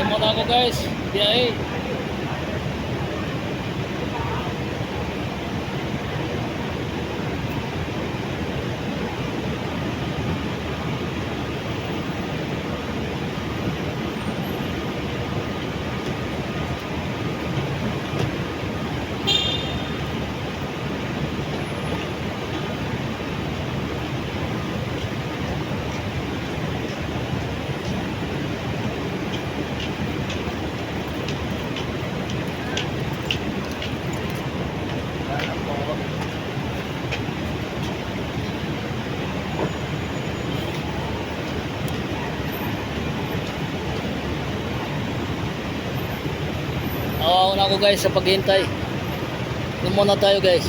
Tayo muna ako guys. Biyahe. Awaw na ako guys sa paghintay. Doon muna tayo guys.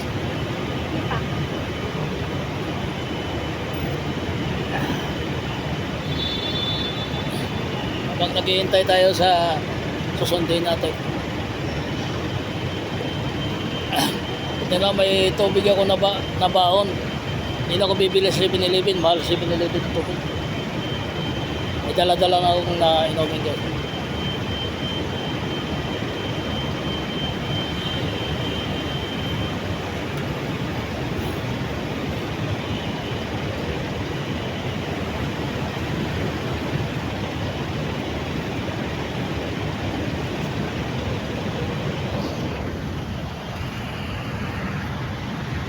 Habang naghihintay tayo sa susundin natin. Buti na may tubig ako na, ba, na baon. Hindi ako bibili sa 7-Eleven. Mahal 7-Eleven ang tubig. May dala-dala na akong na inumin guys.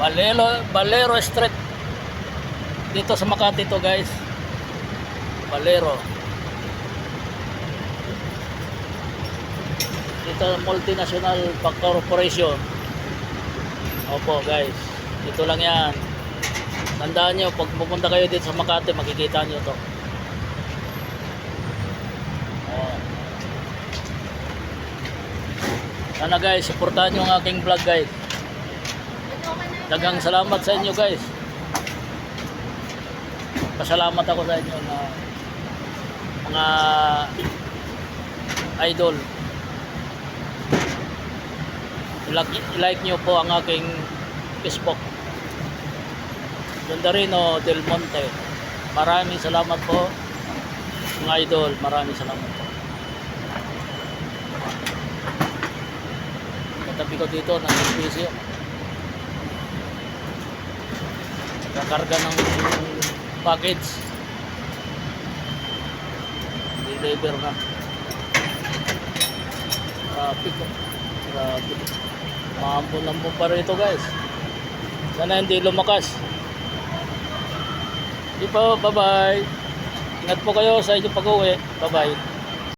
Balero, Balero Street. Dito sa Makati to guys. Balero. Dito multinational corporation. Opo guys. Dito lang yan. Tandaan nyo, pag pupunta kayo dito sa Makati, makikita nyo to. Oh. Sana guys, supportahan nyo ang aking vlog guys. Dagang salamat sa inyo guys. Pasalamat ako sa inyo na mga idol. Like, like nyo po ang aking Facebook. Dondarino Del Monte. Maraming salamat po mga idol. Maraming salamat po. Katabi ko dito ng servisyo. Kakarga ng package. Deliver na. Traffic oh. traffic. Maampun-ampun pa rito guys. Sana hindi lumakas. Di po bye bye ingat po kayo sa inyong pag-uwi. Bye bye